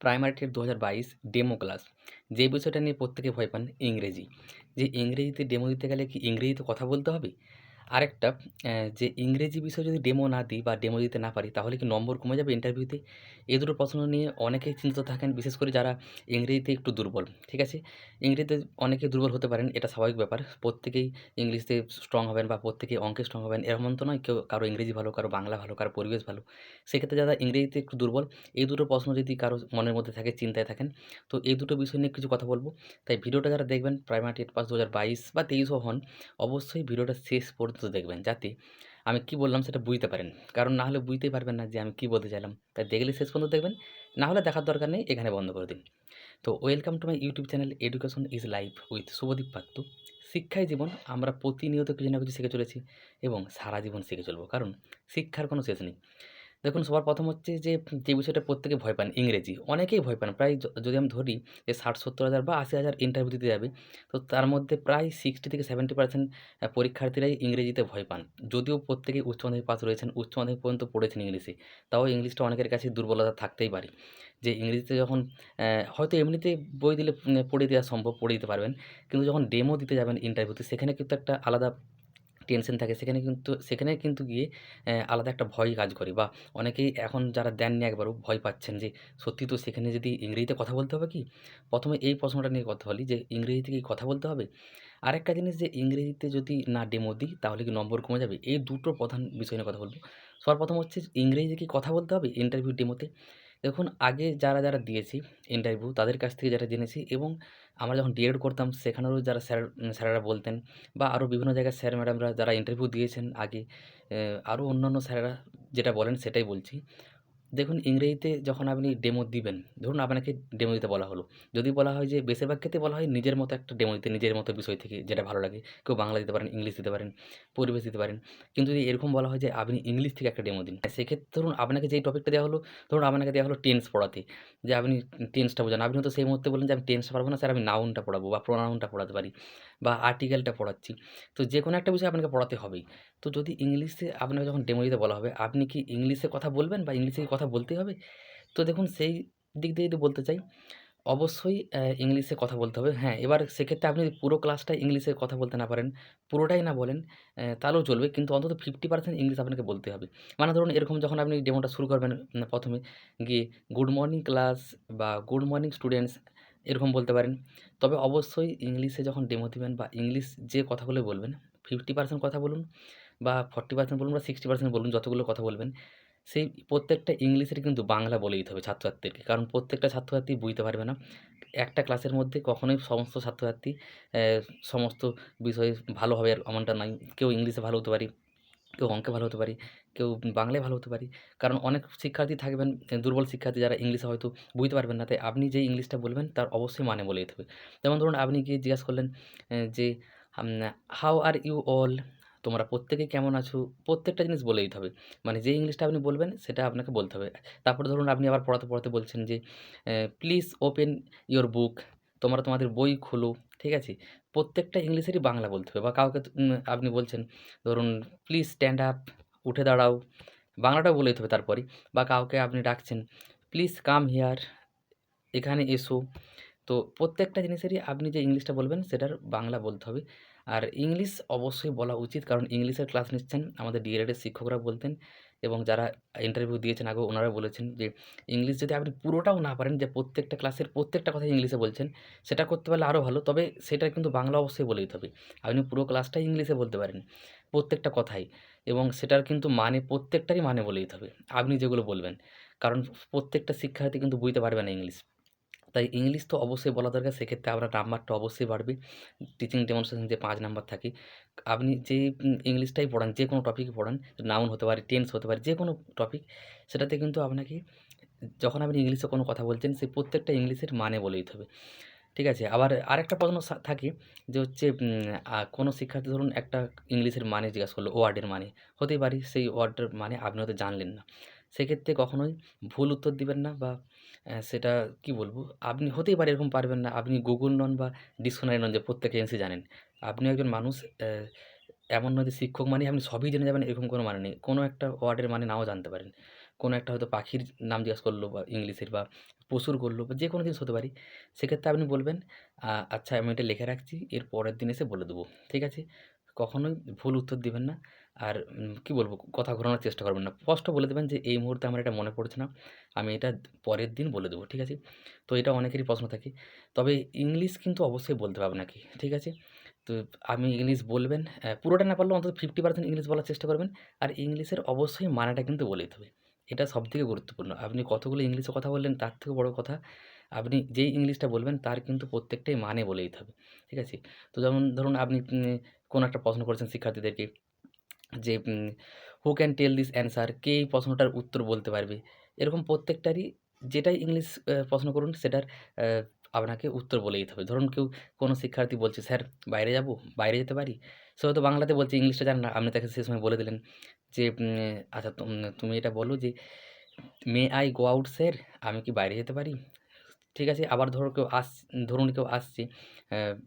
Primary TET দু হাজার বাইশ ডেমো ক্লাস। যে বিষয়টা নিয়ে প্রত্যেকে ভয় পান ইংরেজি। যে ইংরেজিতে ডেমো দিতে গেলে কি ইংরেজিতে কথা বলতে হবে? আরেকটা যে ইংরেজি বিষয় যদি ডেমো না দিই বা ডেমো দিতে না পারি, তাহলে কি নম্বর কমে যাবে ইন্টারভিউতে এই দুটো প্রশ্ন নিয়ে অনেকেই চিন্তিত থাকেন, বিশেষ করে যারা ইংরেজিতে একটু দুর্বল, ঠিক আছে? ইংরেজিতে অনেকে দুর্বল হতে পারেন, এটা স্বাভাবিক ব্যাপার। প্রত্যেকেই ইংলিশে স্ট্রং হবেন বা প্রত্যেকেই অঙ্কে স্ট্রং হবেন এরকম তো নয় কেউ কারও ইংরেজি ভালো, কারও বাংলা ভালো, কারও পরিবেশ ভালো। সেক্ষেত্রে যারা ইংরেজিতে একটু দুর্বল, এই দুটো প্রশ্ন যদি কারও মনের মধ্যে থাকে, চিন্তায় থাকেন, তো এই দুটো বিষয় নিয়ে কিছু কথা বলব। তাই ভিডিওটা যারা দেখবেন প্রাইমারি টেট পাস দু হাজার বাইশ বা তেইশও হন, অবশ্যই ভিডিওটা শেষ পর্যন্ত দেখবেন, যাতে আমি কি বললাম সেটা বুঝতে পারেন। কারণ না হলে বুঝতেই পারবেন না যে আমি কি বলতে চাইলাম। তাই দেখলে শেষ পর্যন্ত দেখবেন, না হলে দেখার দরকার নেই, এখানে বন্ধ করে দিন। তো welcome to my YouTube channel education is life with Subhadeep Patra শিক্ষাই জীবন, আমরা প্রতিনিয়ত কিছু না কিছু শিখে চলেছি এবং সারা জীবন শিখে চলবো। কারণ শিক্ষার কোনো শেষ নেই। দেখুন, সবার প্রথম হচ্ছে যে যে বিষয়টা প্রত্যেকে ভয় পান, ইংরেজি। অনেকেই ভয় পান। প্রায় যদি আমি ধরি যে, ষাট, সত্তর হাজার বা আশি হাজার ইন্টারভিউ দিতে যাবে, তো তার মধ্যে প্রায় সিক্সটি থেকে সেভেন্টি পার্সেন্ট পরীক্ষার্থীরাই ইংরেজিতে ভয় পান। যদিও প্রত্যেকেই উচ্চ মাধ্যমিক পাস রয়েছেন, উচ্চ মাধ্যমিক পর্যন্ত পড়েছেন ইংলিশে, তাও ইংলিশটা অনেকের কাছে দুর্বলতা থাকতেই পারে। যে ইংরেজিতে যখন হয়তো এমনিতে বই দিলে পড়ে দেওয়া সম্ভব পড়ে দিতে পারবেন, কিন্তু যখন ডেমো দিতে যাবেন ইন্টারভিউতে সেখানে কিন্তু একটা আলাদা টেনশন থাকে, সেখানে কিন্তু সেখানে কিন্তু গিয়ে আলাদা একটা ভয় কাজ করে। বা অনেকেই এখন যারা দেননি একবারও ভয় পাচ্ছেন যে, সত্যি তো সেখানে যদি ইংরেজিতে কথা বলতে হবে কি? প্রথমে এই প্রশ্নটা নিয়ে কথা বলি যে, ইংরেজিতে কি কথা বলতে হবে? আরেকটা জিনিস যে, ইংরেজিতে যদি না ডেমো দিই, তাহলে কি নম্বর কমে যাবে? এই দুটো প্রধান বিষয় নিয়ে কথা বলব। সর্বপ্রথম হচ্ছে ইংরেজিতে কি কথা বলতে হবে? ইন্টারভিউ ডেমোতে দেখুন, আগে যারা যারা দিয়েছি ইন্টারভিউ তাদের কাছ থেকে যারা জেনেছি এবং আমরা যখন ডিএড করতাম সেখানেও যারা স্যার স্যারেরা বলতেন বা আরও বিভিন্ন জায়গায় স্যার ম্যাডামরা যারা ইন্টারভিউ দিয়েছেন আগে আরও অন্যান্য স্যারেরা যেটা বলেন সেটাই বলছি। দেখুন ইংরেজিতে যখন আপনি ডেমো দিবেন, ধরুন আপনাকে ডেমো দিতে বলা হলো। যদি বলা হয় যে বেশিরভাগ ক্ষেত্রে বলা হয় নিজের মতো একটা ডেমো দিতে, নিজের মতো বিষয় থেকে যেটা ভালো লাগে। কেউ বাংলা দিতে পারেন, ইংলিশ দিতে পারেন, পরিবেশ দিতে পারেন। কিন্তু যদি এরকম বলা হয় যে আপনি ইংলিশ থেকে একটা ডেমো দিন, সেক্ষেত্রে ধরুন আপনাকে যেই টপিকটা দেওয়া হলো, ধরুন আপনাকে দেওয়া হলো টেন্স পড়াতে, যে আপনি টেন্সটা বোঝান। আপনি হয়তো সেই মুহূর্তে বলেন যে আমি টেন্সটা পারব না, স্যার আমি নাউনটা পড়াবো বা প্রোনাউনটা পড়াতে পারি বা আর্টিকেলটা পড়াচ্ছি। তো যে কোনো একটা বিষয় আপনাকে পড়াতে হবেই। তো যদি ইংলিশে আপনাকে যখন ডেমো দিতে বলা হবে, আপনি কি ইংলিশে কথা বলবেন বা ইংলিশে কথা বলতেই হবে। তো দেখুন, সেই দিক দিয়ে যদি বলতে চাই, অবশ্যই ইংলিশে কথা বলতে হবে। হ্যাঁ এবার সেক্ষেত্রে আপনি যদি পুরো ক্লাসটা ইংলিশে কথা বলতে না পারেন, পুরোটাই না বলেন তাহলেও চলবে। কিন্তু অন্তত ফিফটি পার্সেন্ট ইংলিশ আপনাকে বলতে হবে। মানে ধরুন, এরকম যখন আপনি ডেমোটা শুরু করবেন প্রথমে গিয়ে গুড মর্নিং ক্লাস বা গুড মর্নিং স্টুডেন্টস এরকম বলতে পারেন। তবে অবশ্যই ইংলিশে যখন ডেমো দিবেন বা ইংলিশ যে কথাগুলো বলবেন ফিফটি পার্সেন্ট কথা বলুন বা ফর্টি পার্সেন্ট বলুন বা সিক্সটি পার্সেন্ট বলুন, যতগুলো কথা বলবেন সেই প্রত্যেকটা ইংলিশের কিন্তু বাংলা বলে দিতে হবে ছাত্রছাত্রীদেরকে। কারণ প্রত্যেকটা ছাত্রছাত্রী বুঝতে পারবে না। একটা ক্লাসের মধ্যে কখনোই সমস্ত ছাত্রছাত্রী সমস্ত বিষয়ে ভালো হবে এমনটা নয়। কেউ ইংলিশে ভালো হতে পারি, কেউ অঙ্কে ভালো হতে পারি, কেউ বাংলায় ভালো হতে পারি। কারণ অনেক শিক্ষার্থী থাকবেন দুর্বল শিক্ষার্থী যারা ইংলিশে হয়তো বুঝতে পারবেন না। তাই আপনি যেই ইংলিশটা বলবেন তার অবশ্যই মানে বলে দিতে হবে। যেমন ধরুন আপনি গিয়ে জিজ্ঞাসা করলেন যে হাউ আর ইউ অল? তোমরা প্রত্যেকে কেমন আছো? প্রত্যেকটা জিনিস বলে দিতে হবে। মানে যে ইংলিশটা আপনি বলবেন, সেটা আপনাকে বলতে হবে। তারপর ধরুন আপনি আবার পড়াতে পড়াতে বলছেন যে প্লিজ ওপেন ইওর বুক তোমরা তোমাদের বই খোলো। ঠিক আছে? প্রত্যেকটা ইংলিশেরই বাংলা বলতে হবে। বা কাউকে আপনি বলছেন, ধরুন প্লিজ স্ট্যান্ড আপ উঠে দাঁড়াও। বাংলাটাও বলে দিতে হবে তারপরে বা কাউকে আপনি ডাকছেন প্লিজ কাম হেয়ার এখানে এসো। তো প্রত্যেকটা জিনিসেরই আপনি যে ইংলিশটা বলবেন, সেটার বাংলা বলতে হবে। আর ইংলিশ অবশ্যই বলা উচিত। কারণ ইংলিশের ক্লাস নিচ্ছেন আমাদের ডিএলএডের শিক্ষকরা বলতেন এবং যারা ইন্টারভিউ দিয়েছেন আগেও ওনারা বলেছেন যে, ইংলিশ যদি আপনি পুরোটাও না পারেন, যে প্রত্যেকটা ক্লাসের প্রত্যেকটা কথা ইংলিশে বলছেন, সেটা করতে পারলে আরও ভালো। তবে সেটা কিন্তু বাংলা অবশ্যই বলে দিতে হবে। আপনি পুরো ক্লাসটাই ইংলিশে বলতে পারেন, প্রত্যেকটা কথাই। এবং সেটার কিন্তু মানে প্রত্যেকটারই মানে বলে দিতে হবে। আপনি যেগুলো বলবেন। কারণ প্রত্যেকটা শিক্ষার্থী কিন্তু বুঝতে পারবে না ইংলিশ। তাই ইংলিশ তো অবশ্যই বলা দরকার। সেক্ষেত্রে আপনার নাম্বারটা অবশ্যই বাড়বে। টিচিং ডেমনস্ট্রেশন যে পাঁচ নাম্বার থাকে, আপনি যে ইংলিশটাই পড়ান, যে কোনো টপিকই পড়ান নাউন হতে পারে টেন্স হতে পারে, যে কোনো টপিক সেটাতে কিন্তু আপনাকে যখন আপনি ইংলিশে কোনো কথা বলছেন, সেই প্রত্যেকটা ইংলিশের মানে বলে দিতে হবে। ঠিক আছে? আবার আরেকটা প্রশ্ন থাকে যে হচ্ছে কোনো শিক্ষার্থী ধরুন একটা ইংলিশের মানে জিজ্ঞাসা করল, ওয়ার্ডের মানে। হতেই পারে, সেই ওয়ার্ডের মানে আপনি হয়তো জানলেন না। সেক্ষেত্রে কখনোই ভুল উত্তর দিবেন না বা সেটা কি বলব? আপনি হতেই পারে এরকম পারবেন না। আপনি গুগল নন বা ডিকশনারি নন যে প্রত্যেক এনসি জানেন। আপনি একজন মানুষ এমন নয় যে শিক্ষক মানে আপনি সবই জেনে যাবেন, এরকম কোনো মানে নেই। কোনো একটা ওয়ার্ডের মানে নাও জানতে পারেন। কোনো একটা হয়তো পাখির নাম জিজ্ঞাসা করল বা ইংলিশের বা পশুর করল বা যে কোনো জিনিস হতে পারে। সেক্ষেত্রে আপনি বলবেন আচ্ছা আমি এটা লিখে রাখছি, এর পরের দিন এসে বলে দেবো। ঠিক আছে? কখনোই ভুল উত্তর দিবেন না। আর কী বলব, কথা ঘোরানোর চেষ্টা করবেন না। স্পষ্ট বলে দেবেন যে, এই মুহূর্তে আমার এটা মনে পড়ছে না। আমি এটা পরের দিন বলে দেবো, ঠিক আছে? তো এটা অনেকেরই প্রশ্ন থাকে। তবে ইংলিশ কিন্তু অবশ্যই বলতে হবে আপনাকে, ঠিক আছে? তো আমি ইংলিশ বলবেন পুরোটা না পারলেও অন্তত ফিফটি পার্সেন্ট ইংলিশ বলার চেষ্টা করবেন। আর ইংলিশের অবশ্যই মানাটা কিন্তু বলে দিতে হবে এটা সবথেকে গুরুত্বপূর্ণ। আপনি কতগুলো ইংলিশে কথা বললেন, তার থেকে বড় কথা, আপনি যেই ইংলিশটা বলবেন, তার কিন্তু প্রত্যেকটাই মানে বলে দিতে হবে ঠিক আছে? তো যেমন ধরুন আপনি কোনো একটা প্রশ্ন করেছেন শিক্ষার্থীদেরকে যে who can tell this answer কে এই প্রশ্নটার উত্তর বলতে পারবে? এরকম প্রত্যেকটারই যেটাই ইংলিশ প্রশ্ন করুন, সেটার আপনাকে উত্তর বলে দিতে হবে। ধরুন কেউ কোনো শিক্ষার্থী বলছে, স্যার, বাইরে যাব? বাইরে যেতে পারি? সে হয়তো বাংলাতে বলছে, ইংলিশটা জান না। আপনি তাকে সে সময় বলে দিলেন যে আচ্ছা তুম- এটা বলো যে may I go out sir আমি কি বাইরে যেতে পারি? ঠিক আছে, আবার ধরো কেউ আস, ধরুন কেউ আসছে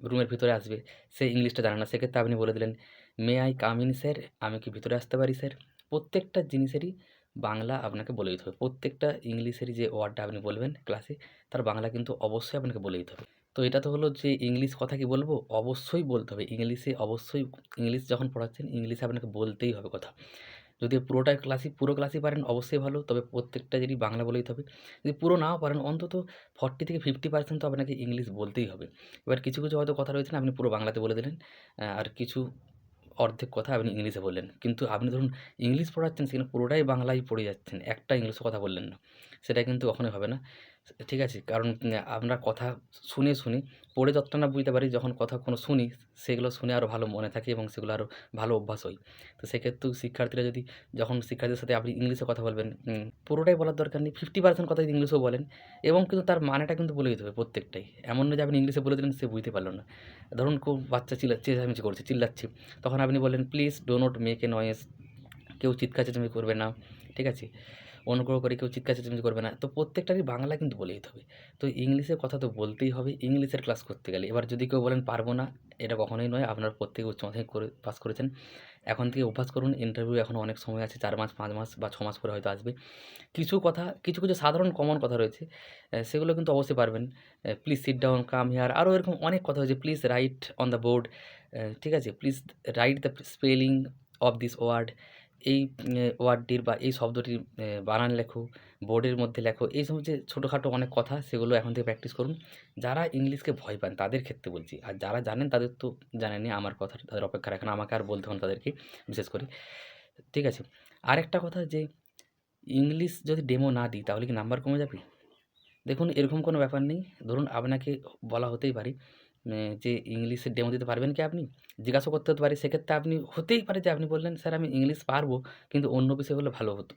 রুমের ভিতরে আসবে, সে ইংলিশটা জানে না। সেক্ষেত্রে আপনি বলে দিলেন may I come in sir, আমি কি ভিতরে আসতে পারি স্যার? প্রত্যেকটা জিনিসেরই বাংলা আপনাকে বলে দিতে হবে। প্রত্যেকটা ইংলিশের যে ওয়ার্ডটা আপনি বলবেন ক্লাসে তার বাংলা কিন্তু অবশ্যই আপনাকে বলে দিতে হবে। তো এটা তো হলো যে ইংলিশ কথা কি বলব? অবশ্যই বলতে হবে। ইংলিশে অবশ্যই ইংলিশ যখন পড়াচ্ছেন, ইংলিশে আপনাকে বলতেই হবে কথা। যদি পুরোটা ক্লাসই পুরো ক্লাসই পারেন, অবশ্যই ভালো। তবে প্রত্যেকটা যদি বাংলা বলে দিতে হবে, যদি পুরো নাও পারেন, অন্তত ফর্টি থেকে ফিফটি পার্সেন্ট তো আপনাকে ইংলিশ বলতেই হবে। এবার কিছু কিছু হয়তো কথা রয়েছে না, আপনি পুরো বাংলাতে বলে দিলেন। আর কিছু অর্ধেক কথা আপনি ইংলিশে বললেন। কিন্তু আপনি ধরুন ইংলিশ পড়াচ্ছেন, সেখানে পুরোটাই বাংলায় পড়ে যাচ্ছেন, একটা ইংলিশে কথা বললেন না। সেটা কিন্তু কখনোই হবে না। ঠিক আছে? কারণ আমরা কথা শুনে শুনি, পড়ে যতটা না বুঝতে পারি, যখন কথা কোনো শুনি, সেগুলো শুনে আরও ভালো মনে থাকে এবং সেগুলো আরও ভালো অভ্যাস হয়। তো সেক্ষেত্রেও শিক্ষার্থীরা যদি, যখন শিক্ষার্থীদের সাথে আপনি ইংলিশে কথা বলবেন পুরোটাই বলার দরকার নেই ফিফটি পার্সেন্ট কথা যদি ইংলিশেও বলেন এবং কিন্তু তার মানেটা কিন্তু বলে দিতে হবে প্রত্যেকটাই। এমন নয় যে আপনি ইংলিশে বলে দিলেন, সে বুঝতে পারল না। ধরুন কেউ বাচ্চা চিল্লা, চেঁচামেচি করছে, চিল্লাচ্ছে, তখন আপনি বললেন please do not make a noise কেউ চিৎকার চেঁচামেচি করবে না। ঠিক আছে? অনুগ্রহ করে কেউ চিৎকার চেঁচামেচি করবে না। তো প্রত্যেকটারই বাংলা কিন্তু বলে দিতে হবে। তো ইংলিশের কথা তো বলতেই হবে, ইংলিশের ক্লাস করতে গেলে। এবার যদি কেউ বলেন পারব না, এটা কখনোই নয়, আপনার প্রত্যেকে উচ্চ মাধ্যমিক করে পাস করেছেন। এখন থেকে অভ্যাস করুন ইন্টারভিউ এখন অনেক সময় আছে, চার মাস, পাঁচ মাস বা ছ মাস পরে হয়তো আসবে। কিছু কথা, কিছু কিছু সাধারণ কমন কথা রয়েছে সেগুলো কিন্তু অবশ্যই পারবেন। Please sit down come here আরও এরকম অনেক কথা হয়েছে please write on the board ঠিক আছে? Please write the spelling of this word এই ওয়ার্ডটির বা এই শব্দটির বানান লেখো, বোর্ডের মধ্যে লেখো, এই সমস্ত যে ছোটোখাটো অনেক কথা সেগুলো এখন থেকে প্র্যাকটিস করুন। যারা ইংলিশকে ভয় পান তাদের ক্ষেত্রে বলছি, আর যারা জানেন তাদের তো জানেনই আমার কথা তাদের অপেক্ষা রাখেন, আমাকে আর বলতে হন তাদেরকে, বিশেষ করে। ঠিক আছে, আরেকটা কথা যে ইংলিশ যদি ডেমো না দিই তাহলে কি নাম্বার কমে যাবে? দেখুন এরকম কোনো ব্যাপার নেই, ধরুন আপনাকে বলা হতেই পারে যে ইংলিশে ডেমো দিতে পারবেন কি আপনি? জিজ্ঞাসা করতে হতে পারে সেক্ষেত্রে আপনি হতেই পারে যে আপনি বললেন, "স্যার আমি ইংলিশ পারব কিন্তু অন্য বিষয় হলে ভালো হতো।"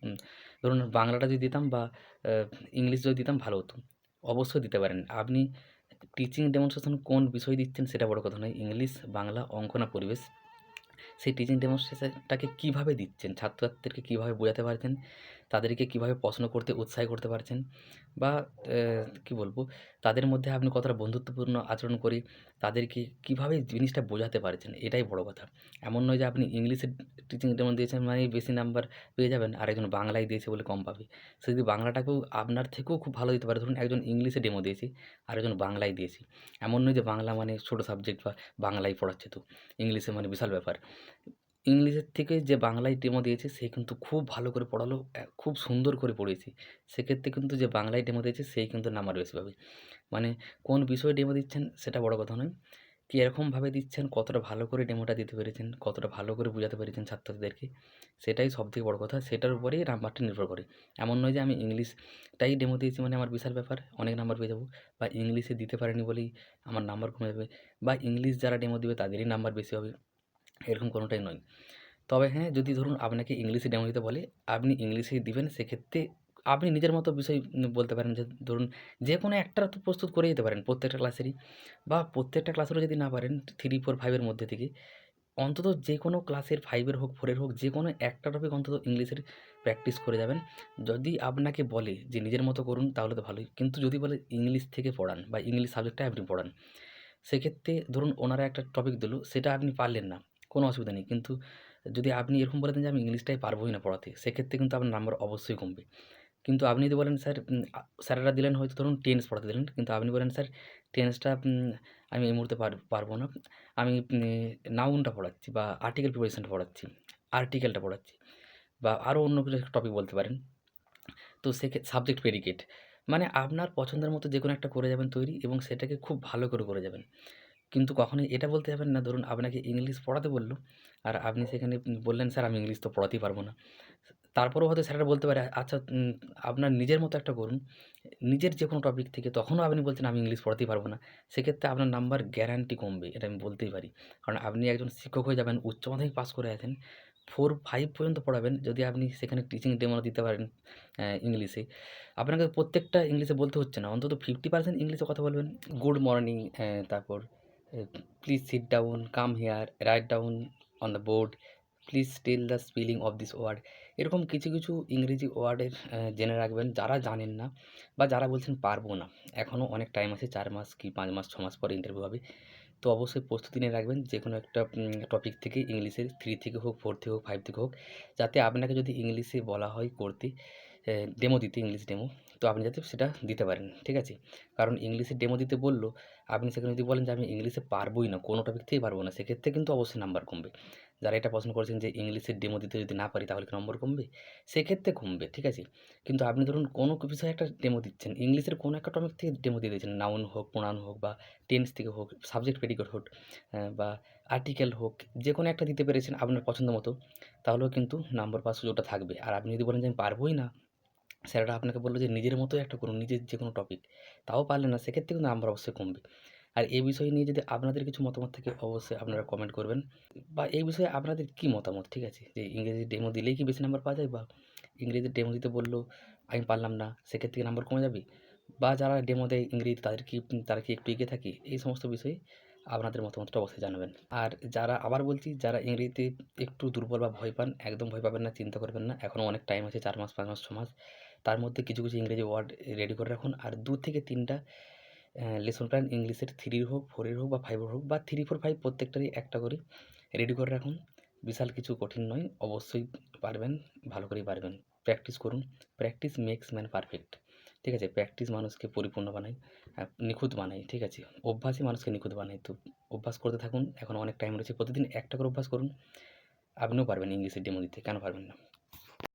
ধরুন বাংলাটা যদি দিতাম বা ইংলিশ যদি দিতাম ভালো হতো। অবশ্যই দিতে পারেন। আপনি টিচিং ডেমনস্ট্রেশন কোন বিষয় দিচ্ছেন সেটা বড় কথা নয়। ইংলিশ, বাংলা, অঙ্ক না পরিবেশ। সেই টিচিং ডেমনস্ট্রেশনটাকে কীভাবে দিচ্ছেন? ছাত্রছাত্রীদেরকে কীভাবে বোঝাতে পারছেন? তাদেরকে কীভাবে প্রশ্ন করতে উৎসাহী করতে পারছেন? বা কী বলব? তাদের মধ্যে আপনি কতটা বন্ধুত্বপূর্ণ আচরণ করে তাদেরকে কীভাবে জিনিসটা বোঝাতে পারছেন? এটাই বড় কথা। এমন নয় যে আপনি ইংলিশে টিচিং ডেমো দিয়েছেন মানেই বেশি নাম্বার পেয়ে যাবেন, আর একজন বাংলায় দিয়েছে বলে কম পাবে। সে যদি বাংলাটাকেও আপনার থেকেও খুব ভালো দিতে পারে, ধরুন একজন ইংলিশে ডেমো দিয়েছে, আর একজন বাংলায় দিয়েছে। এমন নয় যে বাংলা মানে ছোটো সাবজেক্ট বা বাংলায় পড়াচ্ছে তো, ইংলিশে মানে বিশাল ব্যাপার। ইংলিশের থেকে যে বাংলায় ডেমো দিয়েছে সে কিন্তু খুব ভালো করে পড়ালো, খুব সুন্দর করে পড়িয়েছে। সেক্ষেত্রে কিন্তু যে বাংলায় ডেমো দিয়েছে সেই কিন্তু নাম্বার বেশি পাবে। মানে কোন বিষয়ে ডেমো দিচ্ছেন সেটা বড় কথা নয়। কীরকমভাবে দিচ্ছেন, কতটা ভালো করে ডেমোটা দিতে পেরেছেন, কতটা ভালো করে বোঝাতে পেরেছেন ছাত্রদেরকে সেটাই সবথেকে বড় কথা। সেটার উপরেই নাম্বারটা নির্ভর করে। এমন নয় যে আমি ইংলিশটাই ডেমো দিয়েছি মানে আমার বিশাল ব্যাপার, অনেক নাম্বার পেয়ে যাব বা ইংলিশে দিতে পারিনি বলেই আমার নাম্বার কমে যাবে বা ইংলিশ যারা ডেমো দেবে তাদেরই নাম্বার বেশি হবে। এরকম কোনোটাই নয়। তবে হ্যাঁ, যদি ধরুন আপনাকে ইংলিশে ডেমো দিতে বলে, আপনি ইংলিশেই দিবেন। সেক্ষেত্রে আপনি নিজের মতো বিষয় বলতে পারেন যে ধরুন যে কোনো একটা তো প্রস্তুত করে যেতে পারেন প্রত্যেকটা ক্লাসেরই বা প্রত্যেকটা ক্লাসেরও যদি না পারেন থ্রি ফোর ফাইভের মধ্যে থেকে অন্তত যে কোনো ক্লাসের ফাইভের হোক, ফোরের হোক যে কোনো একটা টপিক অন্তত ইংলিশের প্র্যাকটিস করে যাবেন। যদি আপনাকে বলে যে নিজের মতো করুন তাহলে তো ভালোই। কিন্তু যদি বলে ইংলিশ থেকে পড়ান বা ইংলিশ সাবজেক্টটা আপনি পড়ান, সেক্ষেত্রে ধরুন ওনারা একটা টপিক দিল সেটা আপনি পারলেন না, কোনো অসুবিধা নেই। কিন্তু যদি আপনি এরকম বলে দেন যে আমি ইংলিশটাই পারবোই না পড়াতে, সেক্ষেত্রে কিন্তু আপনার নাম্বার অবশ্যই কমবে। কিন্তু আপনি যদি বলেন, স্যার স্যারেরা দিলেন হয়তো ধরুন টেন্স পড়াতে দিলেন। কিন্তু আপনি বলেন, স্যার টেন্সটা আমি এই মুহূর্তে পার, পারব না। আমি নাউনটা পড়াচ্ছি বা আর্টিকেল প্রিপারেশনটা পড়াচ্ছি আর্টিকেলটা পড়াচ্ছি। বা আরও অন্য কিছু টপিক বলতে পারেন। তো সেক্ষে সাবজেক্ট প্রেডিকেট মানে আপনার পছন্দের মতো যে কোনো একটা করে যাবেন তৈরি এবং সেটাকে খুব ভালো করে করে যাবেন। কিন্তু কখনোই এটা বলতে যাবেন না। ধরুন আপনাকে ইংলিশ পড়াতে বলল, আর আপনি সেখানে বললেন, স্যার, আমি ইংলিশ তো পড়াতেই পারব না। তারপরেও হয়তো স্যারেরা বলতে পারে আচ্ছা আপনার নিজের মতো একটা করুন। নিজের যে কোনো টপিক থেকে তখনও আপনি বলছেন, আমি ইংলিশ পড়াতেই পারব না। সেক্ষেত্রে আপনার নাম্বার গ্যারান্টি কমবে, এটা আমি বলতেই পারি। কারণ আপনি একজন শিক্ষক হয়ে যাবেন, উচ্চ মাধ্যমিক পাস করে আছেন ফোর ফাইভ পর্যন্ত পড়াবেন, যদি আপনি সেখানে টিচিং ডেমো দিতে পারেন ইংলিশে। আপনাকে প্রত্যেকটা ইংলিশে বলতে হচ্ছে না। অন্তত ফিফটি পার্সেন্ট ইংলিশে কথা বলবেন। গুড মর্নিং তারপর please sit down come here write down on the board please tell the spelling of this word এরকম কিছু কিছু ইংরেজি ওয়ার্ডের জেনে রাখবেন যারা জানেন না বা যারা বলছেন পারব না। এখনও অনেক টাইম আছে, চার মাস কি পাঁচ মাস, ছ মাস পরে ইন্টারভিউ হবে। তো অবশ্যই প্রস্তুতি নিয়ে রাখবেন, যে কোনো একটা টপিক থেকে ইংলিশের থ্রি থেকে হোক ফোর থেকে হোক ফাইভ থেকে হোক, যাতে আপনাকে যদি ইংলিশে বলা হয় করতে ডেমো দিতে ইংলিশ ডেমো তো আপনি যাতে সেটা দিতে পারেন, ঠিক আছে? কারণ ইংলিশে ডেমো দিতে বলল, আপনি সেখানে যদি বলেন যে আমি ইংলিশে পারবোই না, কোনো টপিক থেকেই পারব না, সেক্ষেত্রে কিন্তু অবশ্যই নাম্বার কমবে। যারা এটা পছন্দ করেছেন যে ইংলিশের ডেমো দিতে যদি না পারি, তাহলে কি নম্বর কমবে? সেক্ষেত্রে কমবে, ঠিক আছে? কিন্তু আপনি ধরুন কোনো বিষয়ে একটা ডেমো দিচ্ছেন ইংলিশের কোনো একটা টপিক থেকে ডেমো দিয়ে দিচ্ছেন নাউন হোক প্রোনাউন হোক বা টেন্স থেকে হোক সাবজেক্ট প্রেডিকেট হোক বা আর্টিকেল হোক, যে কোনো একটা দিতে পেরেছেন আপনার পছন্দ মতো, তাহলেও কিন্তু নাম্বার পাওয়ার সুযোগটা থাকবে। আর আপনি যদি বলেন যে আমি পারবোই না স্যারেরা আপনাকে বলল যে, নিজের মতোই একটা করুন, নিজের যে কোনো টপিক তাও পারলেন না, সেক্ষেত্রে কিন্তু নাম্বার অবশ্যই কমবে। আর এই বিষয় নিয়ে যদি আপনাদের কিছু মতামত থাকে, অবশ্যই আপনারা কমেন্ট করবেন। বা এই বিষয়ে আপনাদের কী মতামত, ঠিক আছে? যে, ইংরেজি ডেমো দিলেই কি বেশি নাম্বার পাওয়া যায়? বা ইংরেজি ডেমো দিতে বলল, আমি পারলাম না। সেক্ষেত্রে নাম্বার কমে যাবে? বা যারা ডেমো দেয় ইংরেজি তাদের কি, তারা কি একটু এগিয়ে থাকে? এই সমস্ত বিষয়ে আপনাদের মতামতটা অবশ্যই জানাবেন। আর যারা, আবার বলছি, যারা ইংরেজিতে একটু দুর্বল বা ভয় পান, একদম ভয় পাবেন না, চিন্তা করবেন না। এখনও অনেক টাইম আছে, চার মাস, পাঁচ মাস, ছ মাস। তার মধ্যে কিছু কিছু ইংরেজি ওয়ার্ড রেডি করে রাখুন। আর দু থেকে তিনটা লেসন প্ল্যান ইংলিশের থ্রির হোক ফোরের হোক বা ফাইভের হোক বা থ্রি ফোর ফাইভ প্রত্যেকটারই একটা করে রেডি করে রাখুন। বিশাল কিছু কঠিন নয়, অবশ্যই পারবেন, ভালো করেই পারবেন। প্র্যাকটিস করুন। প্র্যাকটিস মেক্স ম্যান পারফেক্ট ঠিক আছে? প্র্যাকটিস মানুষকে পরিপূর্ণ বানায় নিখুঁত বানায়, ঠিক আছে? অভ্যাসই মানুষকে নিখুঁত বানায়। তো অভ্যাস করতে থাকুন। এখন অনেক টাইম রয়েছে। প্রতিদিন একটা করে অভ্যাস করুন। আপনিও পারবেন ইংলিশের ডেমো দিতে। কেন পারবেন না?